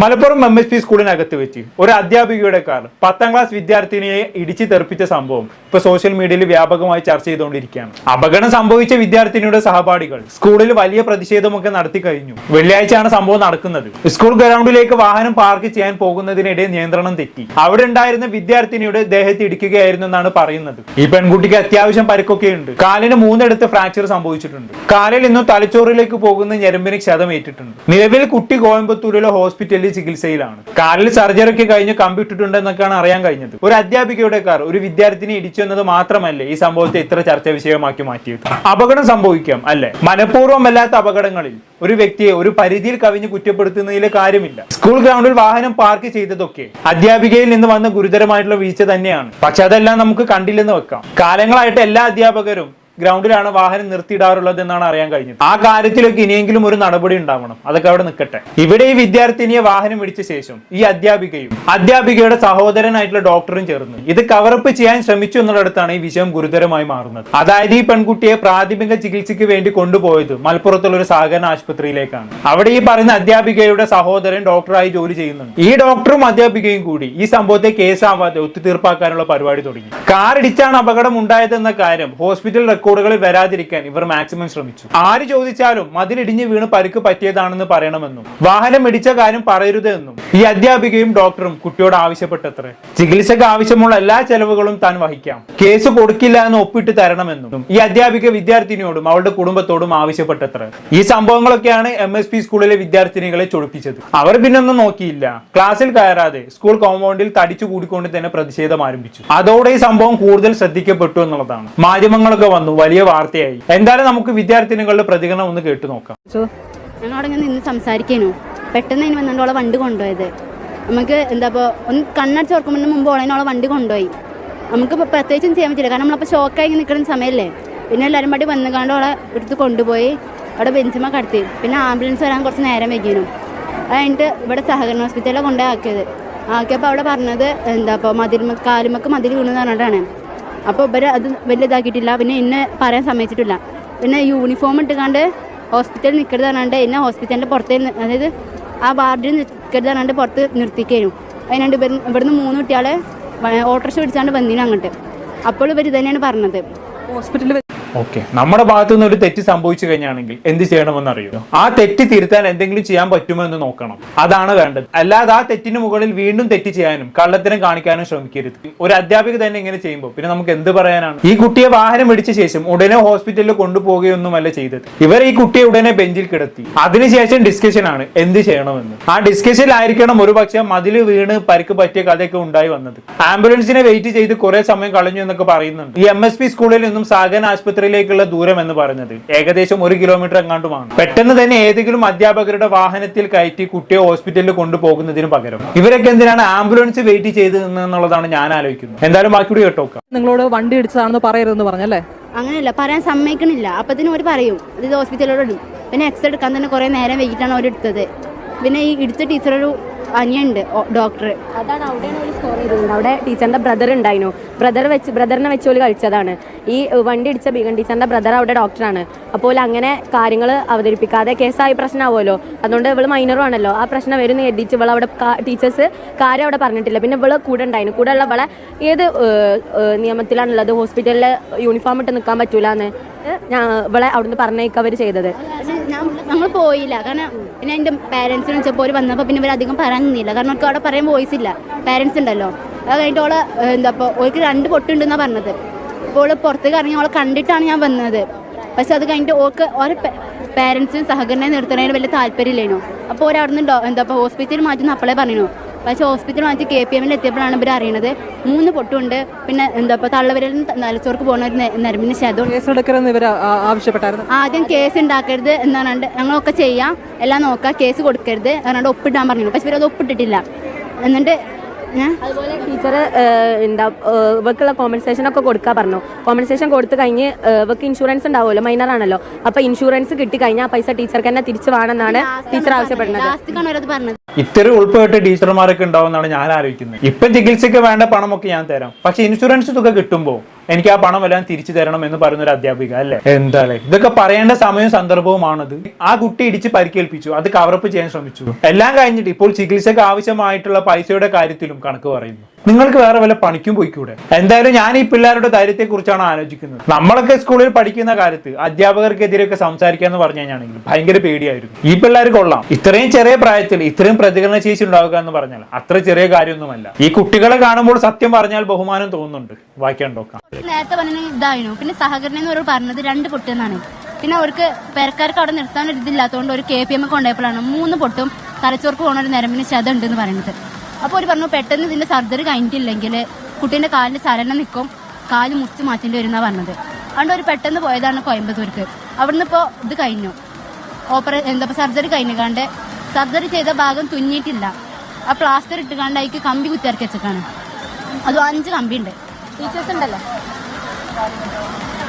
Malappuram M S P സ്കൂളിനകത്ത് വെച്ച് ഒരു അധ്യാപികയുടെ കാർ പത്താം ക്ലാസ് വിദ്യാർത്ഥിനിയെ ഇടിച്ചു തെറിപ്പിച്ച സംഭവം ഇപ്പൊ സോഷ്യൽ മീഡിയയിൽ വ്യാപകമായി ചർച്ച ചെയ്തുകൊണ്ടിരിക്കുകയാണ്. അപകടം സംഭവിച്ച വിദ്യാർത്ഥിനിയുടെ സഹപാഠികൾ സ്കൂളിൽ വലിയ പ്രതിഷേധമൊക്കെ നടത്തി കഴിഞ്ഞു. വെള്ളിയാഴ്ചയാണ് സംഭവം നടക്കുന്നത്. സ്കൂൾ ഗ്രൗണ്ടിലേക്ക് വാഹനം പാർക്ക് ചെയ്യാൻ പോകുന്നതിനിടെ നിയന്ത്രണം തെറ്റി. അവിടെ ഉണ്ടായിരുന്ന വിദ്യാർത്ഥിനിയുടെ ദേഹത്ത് ഇടിക്കുകയായിരുന്നു എന്നാണ് പറയുന്നത്. ഈ പെൺകുട്ടിക്ക് അത്യാവശ്യം പരിക്കൊക്കെ ഉണ്ട് കാലിന് മൂന്നിടത്ത് ഫ്രാക്ചർ സംഭവിച്ചിട്ടുണ്ട്. കാലിൽ നിന്നും തലച്ചോറിലേക്ക് പോകുന്ന ഞരമ്പിന് ക്ഷതമേറ്റിട്ടുണ്ട്. നിലവിൽ കുട്ടി കോയമ്പത്തൂരിലെ ഹോസ്പിറ്റലിൽ ചികിത്സയിലാണ്. കാലിൽ സർജറി ഒക്കെ കഴിഞ്ഞ് കമ്പിട്ടിട്ടുണ്ടെന്നൊക്കെയാണ് അറിയാൻ കഴിഞ്ഞത്. ഒരു അധ്യാപികയുടെ കാർ ഒരു വിദ്യാർത്ഥിനി ഇടിച്ചു എന്നത് മാത്രമല്ലേ ഈ സംഭവത്തെ ഇത്ര ചർച്ചാ വിഷയമാക്കി മാറ്റിയത്? അപകടം സംഭവിക്കാം അല്ലെ? മനഃപൂർവമല്ലാത്ത അപകടങ്ങളിൽ ഒരു വ്യക്തിയെ ഒരു പരിധിയിൽ കവിഞ്ഞ് കുറ്റപ്പെടുത്തുന്നതിൽ കാര്യമില്ല. സ്കൂൾ ഗ്രൗണ്ടിൽ വാഹനം പാർക്ക് ചെയ്തതൊക്കെ അധ്യാപികയിൽ നിന്ന് വന്ന ഗുരുതരമായിട്ടുള്ള വീഴ്ച തന്നെയാണ്. പക്ഷെ അതെല്ലാം നമുക്ക് കണ്ടില്ലെന്ന് വെക്കാം. കാലങ്ങളായിട്ട് എല്ലാ അധ്യാപകരും ഗ്രൗണ്ടിലാണ് വാഹനം നിർത്തിയിടാറുള്ളത് എന്നാണ് അറിയാൻ കഴിഞ്ഞത്. ആ കാര്യത്തിലൊക്കെ ഇനിയെങ്കിലും ഒരു നടപടി ഉണ്ടാവണം. അതൊക്കെ അവിടെ നിൽക്കട്ടെ. ഇവിടെ ഈ വിദ്യാർത്ഥിനിയെ വാഹനം ഇടിച്ച ശേഷം ഈ അധ്യാപികയും അധ്യാപികയുടെ സഹോദരനായിട്ടുള്ള ഡോക്ടറും ചേർന്ന് ഇത് കവറപ്പ് ചെയ്യാൻ ശ്രമിച്ചു എന്നുള്ളിടത്താണ് ഈ വിഷയം ഗുരുതരമായി മാറുന്നത്. അതായത് ഈ പെൺകുട്ടിയെ പ്രാഥമിക ചികിത്സയ്ക്ക് വേണ്ടി കൊണ്ടുപോയത് മലപ്പുറത്തുള്ള ഒരു സഹകരണ ആശുപത്രിയിലേക്കാണ്. അവിടെ ഈ പറയുന്ന അധ്യാപികയുടെ സഹോദരൻ ഡോക്ടറായി ജോലി ചെയ്യുന്നുണ്ട്. ഈ ഡോക്ടറും അധ്യാപികയും കൂടി ഈ സംഭവത്തെ കേസാവാതെ ഒത്തുതീർപ്പാക്കാനുള്ള പരിപാടി തുടങ്ങി. കാർ ഇടിച്ചാണ് അപകടം ഉണ്ടായതെന്ന കാര്യം ഹോസ്പിറ്റൽ റെക്കോർഡുകളിൽ വരാതിരിക്കാൻ ഇവർ മാക്സിമം ശ്രമിച്ചു. ആര് ചോദിച്ചാലും മതിലിടിഞ്ഞ് വീണ് പരുക്ക് പറ്റിയതാണെന്ന് പറയണമെന്നും വാഹനം ഇടിച്ച കാര്യം പറയരുത് എന്നും ഈ അധ്യാപികയും ഡോക്ടറും കുട്ടിയോട് ആവശ്യപ്പെട്ടത്രേ. ചികിത്സക്ക് ആവശ്യമുള്ള എല്ലാ ചെലവുകളും താൻ വഹിക്കാം. കേസ് കൊടുക്കില്ല എന്ന് ഒപ്പിട്ട് തരണമെന്നും ഈ അധ്യാപിക വിദ്യാർത്ഥിനിയോടും അവളുടെ കുടുംബത്തോടും ആവശ്യപ്പെട്ടത്ര. ഈ സംഭവങ്ങളൊക്കെയാണ് എം എസ് പി സ്കൂളിലെ വിദ്യാർത്ഥിനികളെ ചൊടിപ്പിച്ചത്. അവർ പിന്നൊന്നും നോക്കിയില്ല. ക്ലാസ്സിൽ കയറാതെ സ്കൂൾ കോമ്പൗണ്ടിൽ തടിച്ചു കൂടിക്കൊണ്ട് തന്നെ പ്രതിഷേധം ആരംഭിച്ചു. അതോടെ ഈ സംഭവം കൂടുതൽ ശ്രദ്ധിക്കപ്പെട്ടു എന്നുള്ളതാണ്. മാധ്യമങ്ങളൊക്കെ വന്നു. വലിയ വാർത്തയായി. എന്തായാലും നമുക്ക് വിദ്യാർത്ഥിനികളുടെ പ്രതികരണം ഒന്ന് കേട്ടു നോക്കാം. ഞങ്ങൾ നിന്ന് സംസാരിക്കാനു. പെട്ടെന്ന് അതിന് വന്നുകൊണ്ട് ഓളെ വണ്ടി കൊണ്ടുപോയത്. നമുക്ക് എന്താ ഇപ്പോൾ ഒന്ന് കണ്ണടച്ച് ഓർക്കുമ്പോൾ മുമ്പ് ഓളെ ഓളെ വണ്ടി കൊണ്ടുപോയി. നമുക്ക് പ്രത്യേകിച്ചും ചെയ്യാൻ പറ്റില്ല. കാരണം നമ്മളപ്പോൾ ഷോക്കായി നിൽക്കുന്ന സമയമല്ലേ പിന്നെ എല്ലാവരും പാടി വന്നുകാണ്ട് ഓളെ എടുത്ത് കൊണ്ടുപോയി. അവിടെ ബെഞ്ചുമ കടത്തി. പിന്നെ ആംബുലൻസ് വരാൻ കുറച്ച് നേരം വൈകിയിരുന്നു അതായിട്ട് ഇവിടെ സഹകരണ ഹോസ്പിറ്റലിൽ കൊണ്ടുപോയി ആക്കിയത്. ആക്കിയപ്പോൾ അവിടെ പറഞ്ഞത് എന്താ ഇപ്പോൾ മതിൽ കാലുമക്ക് മതിൽ വീണെന്ന് പറഞ്ഞിട്ടാണ്. അപ്പോൾ ഇവർ അത് വലിയതാക്കിയിട്ടില്ല. പിന്നെ എന്നെ പറയാൻ സമ്മതിച്ചിട്ടില്ല. പിന്നെ യൂണിഫോം ഇട്ടുകാണ്ട് ഹോസ്പിറ്റലിൽ നിൽക്കരുത് പറഞ്ഞാണ്ട് എന്നെ ഹോസ്പിറ്റലിന്റെ പുറത്തേ അതായത് ആ വാർഡിൽ നിൽക്കരുത് പറഞ്ഞാണ്ട് പുറത്ത് നിർത്തിക്കേനു. അതിനാണ്ട് ഇവർ ഇവിടുന്ന് മൂന്ന് കുട്ടികളെ ഓട്ടോറിക്ഷ പിടിച്ചാണ്ട് വന്നിനു അങ്ങോട്ട്. അപ്പോൾ ഇവർ തന്നെയാണ് പറഞ്ഞത്. ഹോസ്പിറ്റലിൽ ഓക്കെ. നമ്മുടെ ഭാഗത്തു നിന്ന് ഒരു തെറ്റ് സംഭവിച്ചു കഴിഞ്ഞാണെങ്കിൽ എന്ത് ചെയ്യണമെന്ന് അറിയോ ആ തെറ്റ് തിരുത്താൻ എന്തെങ്കിലും ചെയ്യാൻ പറ്റുമോ എന്ന് നോക്കണം. അതാണ് വേണ്ടത്. അല്ലാതെ ആ തെറ്റിന് മുകളിൽ വീണ്ടും തെറ്റ് ചെയ്യാനും കള്ളത്തിനും കാണിക്കാനും ശ്രമിക്കരുത്. ഒരു അധ്യാപിക തന്നെ ഇങ്ങനെ ചെയ്യുമ്പോൾ പിന്നെ നമുക്ക് എന്ത് പറയാനാണ്? ഈ കുട്ടിയെ വാഹനം ഇടിച്ച ശേഷം ഉടനെ ഹോസ്പിറ്റലിൽ കൊണ്ടുപോവുകയൊന്നുമല്ല ചെയ്തത്. ഇവർ ഈ കുട്ടിയെ ഉടനെ ബെഞ്ചിൽ കിടത്തി. അതിനുശേഷം ഡിസ്കഷൻ ആണ് എന്ത് ചെയ്യണമെന്ന്. ആ ഡിസ്കഷനിലായിരിക്കണം ഒരു പക്ഷേ മതിൽ വീണ് പരിക്ക് പറ്റിയ കഥയൊക്കെ ഉണ്ടായി വന്നത്. ആംബുലൻസിനെ വെയിറ്റ് ചെയ്ത് കുറെ സമയം കളഞ്ഞു എന്നൊക്കെ പറയുന്നുണ്ട്. ഈ എം എസ് പി സ്കൂളിൽ നിന്നും സാഗൻ ആശുപത്രിയിലേക്കുള്ള ദൂരം എന്ന് പറയുന്നത് ഏകദേശം ഒരു കിലോമീറ്റർ എങ്ങാണ്ടുമാണ്. പെട്ടെന്ന് തന്നെ ഏതെങ്കിലും അധ്യാപകരുടെ വാഹനത്തിൽ കയറ്റി കുട്ടിയെ ഹോസ്പിറ്റലിൽ കൊണ്ടുപോകുന്നതിന് പകരം. ഇവരൊക്കെ എന്തിനാണ് ആംബുലൻസ് വെയിറ്റ് ചെയ്ത് എന്നുള്ളതാണ് ഞാൻ ആലോചിക്കുന്നത്. എന്തായാലും ബാക്കി കൂടി കേട്ടോക്കാം. നിങ്ങളോട് വണ്ടി ഇടിച്ചതാണെന്ന് പറയരുതെന്ന് പറഞ്ഞല്ലേ? അങ്ങനെയല്ല പറയാൻ സമ്മതിക്കണില്ല. അപ്പത്തിന് അവർ പറയും ഇത് ഹോസ്പിറ്റലിലോട് ഇടും. പിന്നെ എക്സ് എടുക്കാൻ തന്നെ കുറെ നേരം വൈകിട്ടാണ് അവർ എടുത്തത്. പിന്നെ ഈ ഇടുത്ത ടീച്ചറൊരു അനിയുണ്ട് ഡോക്ടർ അതാണ് അവിടെ ഒരു സ്റ്റോറി ചെയ്തിട്ടുണ്ട് അവിടെ ടീച്ചറിന്റെ ബ്രദർ ഉണ്ടായിരുന്നു ബ്രദർ വെച്ച് ബ്രദറിനെ വെച്ച് ഓൽ കഴിച്ചതാണ് ഈ വണ്ടി ഇടിച്ച ബീഗൻ ടീച്ചറിന്റെ ബ്രദർ അവിടെ ഡോക്ടറാണ് അപ്പോൾ അങ്ങനെ കാര്യങ്ങൾ അവതരിപ്പിക്കാതെ കേസായി പ്രശ്നമാവുമല്ലോ അതുകൊണ്ട് ഇവൾ മൈനറും ആണല്ലോ. ആ പ്രശ്നം വരുന്ന എഴുതിച്ച് ഇവൾ അവിടെ ടീച്ചേഴ്സ് കാര്യം അവിടെ പറഞ്ഞിട്ടില്ല. പിന്നെ ഇവൾ കൂടെ ഉണ്ടായിരുന്നു കൂടെ ഉള്ള ഇവളെ ഏത് നിയമത്തിലാണുള്ളത്? ഹോസ്പിറ്റലിൽ യൂണിഫോം ഇട്ട് നിൽക്കാൻ പറ്റൂല എന്ന് ഞാൻ ഇവളെ അവിടുന്ന് പറഞ്ഞേക്ക് അവർ ചെയ്തത്. നമ്മൾ പോയില്ല. കാരണം പിന്നെ എന്റെ പാരൻസിനെ വിളിച്ചപ്പോൾ ഒരു വന്നപ്പോൾ പിന്നെ ഇവർ അധികം കാരണം അവർക്ക് അവിടെ പറയാൻ വോയിസ് ഇല്ല. പാരൻസ് ഉണ്ടല്ലോ. അത് കഴിഞ്ഞിട്ട് ഓൾ എന്താ ഇപ്പോൾ ഓൾക്ക് രണ്ട് പൊട്ടുണ്ടെന്നാണ് പറഞ്ഞത്. അപ്പോൾ ഓൾ പുറത്തേക്ക് ഇറങ്ങി അവളെ കണ്ടിട്ടാണ് ഞാൻ വന്നത്. പക്ഷെ അത് കഴിഞ്ഞിട്ട് ഓൾക്ക് ഓരോ പാരൻസിനും സഹകരണം നിർത്തണതിന് വലിയ താല്പര്യമില്ലേനു. അപ്പോൾ നിന്ന് എന്താ ഇപ്പോൾ ഹോസ്പിറ്റലിൽ മാറ്റുന്ന അപ്പോഴേ പറഞ്ഞു പക്ഷേ ഹോസ്പിറ്റൽ മാറ്റി കെ പി എമ്മിൽ എത്തിയപ്പോഴാണ് ഇവർ അറിയണത്. മൂന്ന് പൊട്ടുണ്ട്. പിന്നെ എന്താ ഇപ്പോൾ തള്ളവരിൽ നലച്ചോർക്ക് പോകുന്ന ഒരു നരമ്പിന് ശതം കേസെടുക്കരുതെന്ന് ഇവർ ആവശ്യപ്പെട്ടായിരുന്നു. ആദ്യം കേസ് ഉണ്ടാക്കരുത് എന്ന് പറഞ്ഞിട്ട് ഞങ്ങളൊക്കെ ചെയ്യാം. എല്ലാം നോക്കാം. കേസ് കൊടുക്കരുത്. പറഞ്ഞിട്ട് ഒപ്പിടാൻ പറഞ്ഞു പക്ഷെ ഇവരത് ഒപ്പിട്ടിട്ടില്ല. എന്നിട്ട് അതുപോലെ ടീച്ചർ എന്താ ഇവക്കുള്ള കോമ്പൻസേഷൻ ഒക്കെ കൊടുക്കാൻ പറഞ്ഞു. കോമ്പൻസേഷൻ കൊടുത്തു കഴിഞ്ഞ് ഇവക്ക് ഇൻഷുറൻസ് ഉണ്ടാവുമല്ലോ മൈനർ ആണല്ലോ. അപ്പൊ ഇൻഷുറൻസ് കിട്ടി കഴിഞ്ഞാൽ ആ പൈസ ടീച്ചർക്ക് തന്നെ തിരിച്ചു വേണമെന്നാണ് ടീച്ചർ ആവശ്യപ്പെടുന്നത്. ഇത്തരം ഉൾപ്പെട്ട് ടീച്ചർമാരൊക്കെ ഉണ്ടാവും എന്നാണ് ഞാൻ ആലോചിക്കുന്നത്. ഇപ്പൊ ചികിത്സയ്ക്ക് വേണ്ട പണമൊക്കെ ഞാൻ തരാം. പക്ഷെ ഇൻഷുറൻസ് തുക കിട്ടുമ്പോൾ എനിക്ക് ആ പണം എല്ലാം തിരിച്ചു തരണം എന്ന് പറയുന്ന ഒരു അധ്യാപിക അല്ലേ? എന്താ ഇതൊക്കെ പറയേണ്ട സമയവും സന്ദർഭവുമാണത്. ആ കുട്ടി ഇടിച്ച് പരിക്കേൽപ്പിച്ചു. അത് കവറപ്പ് ചെയ്യാൻ ശ്രമിച്ചു. എല്ലാം കഴിഞ്ഞിട്ട് ഇപ്പോൾ ചികിത്സക്ക് ആവശ്യമായിട്ടുള്ള പൈസയുടെ കാര്യത്തിലും കണക്ക് പറയുന്നു. നിങ്ങൾക്ക് വേറെ വല്ല പണിക്കും പോയിക്കൂടെ? എന്തായാലും ഞാൻ ഈ പിള്ളേരുടെ ധൈര്യത്തെ കുറിച്ചാണ് ആലോചിക്കുന്നത്. നമ്മളൊക്കെ സ്കൂളിൽ പഠിക്കുന്ന കാലത്ത് അധ്യാപകർക്കെതിരെയൊക്കെ സംസാരിക്കാന്ന് പറഞ്ഞു കഴിഞ്ഞാണെങ്കിൽ ഭയങ്കര പേടിയായിരുന്നു. ഈ പിള്ളേർ കൊള്ളാം. ഇത്രയും ചെറിയ പ്രായത്തിൽ ഇത്രയും പ്രതികരണ ശേഷി ഉണ്ടാവുക എന്ന് പറഞ്ഞാൽ അത്ര ചെറിയ കാര്യമൊന്നുമല്ല. ഈ കുട്ടികളെ കാണുമ്പോൾ സത്യം പറഞ്ഞാൽ ബഹുമാനം തോന്നുന്നുണ്ട്. വായിക്കാൻ നോക്കാം. നേരത്തെ പറഞ്ഞ ഇതായിരുന്നു. പിന്നെ സഹകരണം എന്ന് പറഞ്ഞത് രണ്ട് പൊട്ടെന്നാണ് പിന്നെ അവർക്ക് പെരക്കാർക്ക് അവിടെ നിർത്താൻ ഒരു ഇതില്ലാത്തതുകൊണ്ട് ഒരു കെ പി എം കൊണ്ടുപോയപ്പോഴാണ് മൂന്ന് പൊട്ടും തലച്ചോർക്ക് പോകുന്ന ഒരു നരമ്പിന് ശതം ഉണ്ടെന്ന് പറയുന്നത്. അപ്പോൾ അവർ പറഞ്ഞു പെട്ടെന്ന് ഇതിന്റെ സർജറി കഴിഞ്ഞിട്ടില്ലെങ്കിൽ കുട്ടീന്റെ കാലിന്റെ ചലനം നിൽക്കും. കാൽ മുറിച്ച് മാറ്റേണ്ടി വരുന്ന പറഞ്ഞത്. അതുകൊണ്ട് അവർ പെട്ടെന്ന് പോയതാണ് കോയമ്പത്തൂർക്ക്. അവിടുന്ന് ഇപ്പോൾ ഇത് കഴിഞ്ഞു. ഓപ്പറേ എന്താ സർജറി കഴിഞ്ഞുകാണ്ട് സർജറി ചെയ്ത ഭാഗം തുന്നിയിട്ടില്ല. ആ പ്ലാസ്റ്റർ ഇട്ടുകാണ്ട് അതിക്ക് കമ്പി കുത്തിയിറക്കി വെച്ചേക്കാണ്. അതും അഞ്ച് കമ്പി ഉണ്ട് ടീച്ചേഴ്സ് ഉണ്ടല്ലോ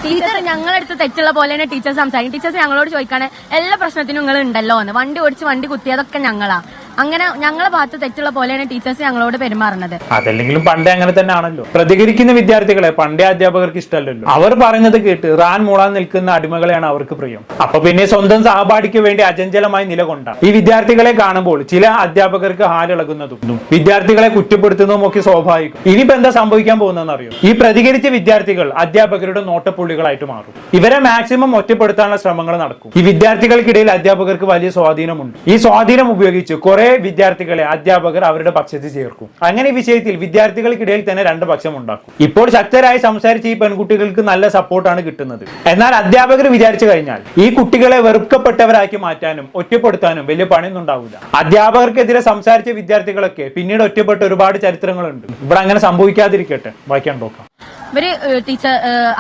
ടീച്ചർ ഞങ്ങളടുത്ത് തെറ്റുള്ള പോലെ തന്നെ ടീച്ചേഴ്സ് സംസാരിക്കും. ടീച്ചേഴ്സ് ഞങ്ങളോട് ചോദിക്കാണ് എല്ലാ പ്രശ്നത്തിനും നിങ്ങൾ ഉണ്ടല്ലോ എന്ന്. വണ്ടി ഓടിച്ച് വണ്ടി കുത്തിയതൊക്കെ ഞങ്ങളാ. അങ്ങനെ ഞങ്ങളെ ഭാഗത്ത് തെറ്റുള്ള പോലെയാണ് ടീച്ചേഴ്സ് ഞങ്ങളോട് പെരുമാറുന്നത്. അതല്ലെങ്കിലും പണ്ടേ അങ്ങനെ തന്നെ ആണല്ലോ പ്രതികരിക്കുന്ന വിദ്യാർത്ഥികളെ പണ്ടേ അധ്യാപകർക്ക് ഇഷ്ടമല്ലല്ലോ. അവർ പറയുന്നത് കേട്ട് റാൻ മൂളാൻ നിൽക്കുന്ന അടിമകളെയാണ് അവർക്ക് പ്രിയം. അപ്പൊ പിന്നെ സ്വന്തം സഹപാഠിക്ക് വേണ്ടി അചഞ്ചലമായി നിലകൊണ്ട ഈ വിദ്യാർത്ഥികളെ കാണുമ്പോൾ ചില അധ്യാപകർക്ക് ഹാലിളകുന്നതും വിദ്യാർത്ഥികളെ കുറ്റപ്പെടുത്തുന്നതും ഒക്കെ സ്വാഭാവികം. ഇനിയിപ്പോ എന്താ സംഭവിക്കാൻ പോകുന്നതെന്ന് അറിയോ ഈ പ്രതികരിച്ച വിദ്യാർത്ഥികൾ അധ്യാപകരുടെ നോട്ടപ്പുള്ളികളായിട്ട് മാറും. ഇവരെ മാക്സിമം ഒറ്റപ്പെടുത്താനുള്ള ശ്രമങ്ങൾ നടക്കും. ഈ വിദ്യാർത്ഥികൾക്കിടയിൽ അധ്യാപകർക്ക് വലിയ സ്വാധീനമുണ്ട്. ഈ സ്വാധീനം ഉപയോഗിച്ച് കുറെ വിദ്യാർത്ഥികളെ അധ്യാപകർ അവരുടെ പക്ഷത്ത് ചേർക്കും. അങ്ങനെ വിഷയത്തിൽ വിദ്യാർത്ഥികൾക്കിടയിൽ തന്നെ രണ്ട് പക്ഷം ഉണ്ടാക്കും. ഇപ്പോൾ ശക്തരായി സംസാരിച്ച ഈ പെൺകുട്ടികൾക്ക് നല്ല സപ്പോർട്ടാണ് കിട്ടുന്നത്. എന്നാൽ അധ്യാപകർ വിചാരിച്ചു കഴിഞ്ഞാൽ ഈ കുട്ടികളെ വെറുക്കപ്പെട്ടവരാക്കി മാറ്റാനും ഒറ്റപ്പെടുത്താനും വലിയ പണിയൊന്നും ഉണ്ടാവില്ല അധ്യാപകർക്കെതിരെ സംസാരിച്ച വിദ്യാർത്ഥികളൊക്കെ പിന്നീട് ഒറ്റപ്പെട്ട ഒരുപാട് ചരിത്രങ്ങളുണ്ട്. ഇവിടെ അങ്ങനെ സംഭവിക്കാതിരിക്കട്ടെ. വായിക്കാൻ നോക്കാം. ഇവർ ടീച്ചർ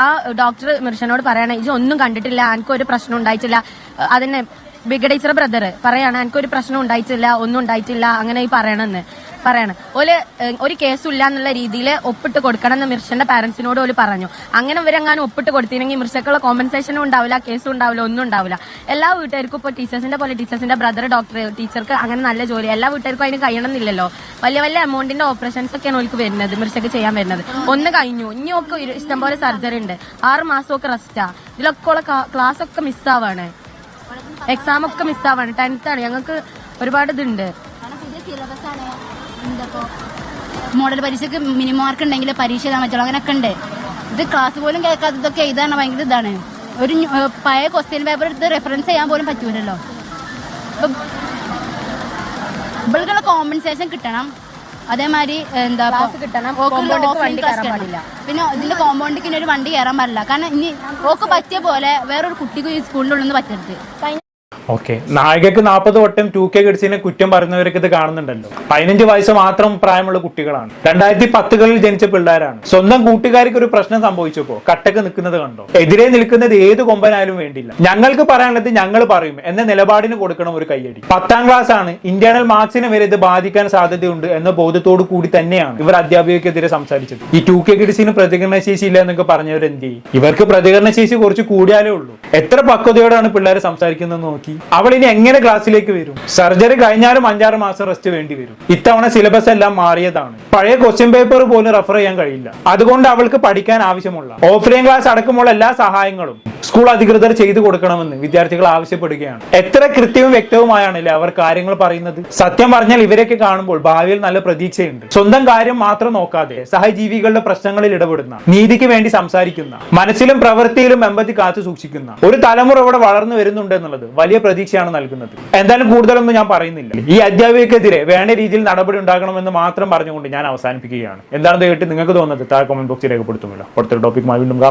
ആ ഡോക്ടർ മിർഷനോട് പറയണ ഇത് ഒന്നും കണ്ടിട്ടില്ല എനിക്ക് ഒരു പ്രശ്നം ഉണ്ടായിട്ടില്ല. അതിനെ ബിഗ് ടീച്ചർ ബ്രദർ പറയാണ് എനിക്കൊരു പ്രശ്നം ഉണ്ടായിട്ടില്ല ഒന്നും ഉണ്ടായിട്ടില്ല. അങ്ങനെ ഈ പറയണെന്ന്. പറയണം ഓൽ ഒരു കേസില്ല എന്നുള്ള രീതിയിൽ ഒപ്പിട്ട് കൊടുക്കണം എന്ന് മിർഷന്റെ പാരന്റ്സിനോട് ഓൽ പറഞ്ഞു. അങ്ങനെ ഇവരെങ്ങാനും ഒപ്പിട്ട് കൊടുത്തില്ലെങ്കിൽ മിർഷക്കുള്ള കോമ്പൻസേഷനും ഉണ്ടാവില്ല കേസും ഉണ്ടാവില്ല ഒന്നും ഉണ്ടാവില്ല. എല്ലാ വീട്ടുകാർക്കും ഇപ്പോൾ ടീച്ചേഴ്സിന്റെ പോലെ ടീച്ചേഴ്സിന്റെ ബ്രദർ ഡോക്ടർ ടീച്ചർക്ക് അങ്ങനെ നല്ല ജോലി. എല്ലാ വീട്ടുകാർക്കും അതിന് കഴിയണമെന്നില്ലല്ലോ. വലിയ വലിയ എമൗണ്ടിന്റെ ഓപ്പറേഷൻസ് ഒക്കെയാണ് ഓൾക്ക് വരുന്നത് മിർഷക്ക് ചെയ്യാൻ വരുന്നത്. ഒന്ന് കഴിഞ്ഞു. ഇനി ഒക്കെ ഇഷ്ടംപോലെ സർജറി ഉണ്ട്. ആറ് മാസമൊക്കെ റെസ്റ്റാ ഇതിലൊക്കെ ഉള്ള ക്ലാസ് ഒക്കെ മിസ്സാവാണ് എക്സാം ഒക്കെ മിസ്സാവാണ് ആണ്. ഞങ്ങൾക്ക് ഒരുപാട് ഇതുണ്ട്. മോഡൽ പരീക്ഷക്ക് മിനിമം മാർക്ക് ഉണ്ടെങ്കിൽ പരീക്ഷ എഴുതാൻ പറ്റുള്ളൂ. അങ്ങനെയൊക്കെ ഉണ്ട്. ഇത് ക്ലാസ് പോലും കേൾക്കാത്തതൊക്കെ എഴുതാണ് ഭയങ്കര ഇതാണ്. ഒരു പഴയ ക്വസ്റ്റ്യൻ പേപ്പർ എടുത്ത് റെഫറൻസ് ചെയ്യാൻ പോലും പറ്റൂലല്ലോ. ഇവൾക്കുള്ള കോമ്പൻസേഷൻ കിട്ടണം. അതേമാതിരി എന്താ കിട്ടണം. പിന്നെ ഇതിന്റെ കോമ്പൗണ്ടിക്ക് ഇനി ഒരു വണ്ടി കയറാൻ പാടില്ല. കാരണം ഇനി ഓക്ക് പറ്റിയ പോലെ വേറൊരു കുട്ടിക്ക് ഈ സ്കൂളിന്റെ ഉള്ളിൽ നിന്ന് പറ്റരുത്. ഓക്കെ നായികക്ക് നാൽപ്പത് വട്ടം ടു കെ കിഡ്സിനെ കുറ്റം പറയുന്നവരൊക്കെ ഇത് കാണുന്നുണ്ടല്ലോ. പതിനഞ്ച് വയസ്സ് മാത്രം പ്രായമുള്ള കുട്ടികളാണ്. രണ്ടായിരത്തി പത്തുകളിൽ ജനിച്ച പിള്ളേരാണ്. സ്വന്തം കൂട്ടുകാർക്ക് ഒരു പ്രശ്നം സംഭവിച്ചപ്പോ കട്ടക്ക് നിൽക്കുന്നത് കണ്ടോ? എതിരെ നിൽക്കുന്നത് ഏത് കൊമ്പനായാലും വേണ്ടില്ല ഞങ്ങൾക്ക് പറയാനുള്ളത് ഞങ്ങൾ പറയും എന്ന നിലപാടിന് കൊടുക്കണം ഒരു കയ്യടി. പത്താം ക്ലാസ് ആണ്. ഇന്റേണൽ മാർക്സിനെ വരെ ഇത് ബാധിക്കാൻ സാധ്യതയുണ്ട് എന്ന ബോധത്തോടു കൂടി തന്നെയാണ് ഇവർ അധ്യാപികക്കെതിരെ സംസാരിച്ചത്. ഈ ടു കെ കിഡ്സിന് പ്രതികരണശേഷി ഇല്ല എന്നൊക്കെ പറഞ്ഞവരെന്ത് ചെയ്യും? ഇവർക്ക് പ്രതികരണശേഷി കുറച്ച് കൂടിയാലേ ഉള്ളൂ. എത്ര പക്വതയോടാണ് പിള്ളേർ സംസാരിക്കുന്നത് നോക്കി? അവൾ ഇനി എങ്ങനെ ക്ലാസ്സിലേക്ക് വരും? സർജറി കഴിഞ്ഞാലും അഞ്ചാറ് മാസം റെസ്റ്റ് വേണ്ടി വരും. ഇത്തവണ സിലബസ് എല്ലാം മാറിയതാണ്. പഴയ ക്വസ്റ്റ്യൻ പേപ്പർ പോലും റെഫർ ചെയ്യാൻ കഴിയില്ല. അതുകൊണ്ട് അവൾക്ക് പഠിക്കാൻ ആവശ്യമുള്ള ഓഫ്ലൈൻ ക്ലാസ് അടക്കമുള്ള എല്ലാ സഹായങ്ങളും സ്കൂൾ അധികൃതർ ചെയ്തു കൊടുക്കണമെന്ന് വിദ്യാർത്ഥികൾ ആവശ്യപ്പെടുകയാണ്. എത്ര കൃത്യവും വ്യക്തവുമായാണല്ലേ അവർ കാര്യങ്ങൾ പറയുന്നത്? സത്യം പറഞ്ഞാൽ ഇവരെയൊക്കെ കാണുമ്പോൾ ഭാവിയിൽ നല്ല പ്രതീക്ഷയുണ്ട്. സ്വന്തം കാര്യം മാത്രം നോക്കാതെ സഹജീവികളുടെ പ്രശ്നങ്ങളിൽ ഇടപെടുന്ന നീതിക്ക് വേണ്ടി സംസാരിക്കുന്ന മനസ്സിലും പ്രവൃത്തിയിലും എമ്പതി കാത്തു സൂക്ഷിക്കുന്ന ഒരു തലമുറ ഇവിടെ വളർന്നു വരുന്നുണ്ട് എന്നുള്ളത് വലിയ പ്രതീക്ഷയാണ് നൽകുന്നത്. എന്തായാലും കൂടുതലൊന്നും ഞാൻ പറയുന്നില്ല. ഈ അധ്യാപികക്കെതിരെ വേണ്ട രീതിയിൽ നടപടി ഉണ്ടാകണമെന്ന് മാത്രം പറഞ്ഞുകൊണ്ട് ഞാൻ അവസാനിപ്പിക്കുകയാണ്. എന്താണെന്ന് കേട്ട് നിങ്ങൾക്ക് തോന്നുന്നത്? താഴെ കമന്റ് ബോക്സിൽ രേഖപ്പെടുത്തുമല്ലോ. അടുത്തൊരു ടോപ്പിക്കുമായി വീണ്ടും കാണാം.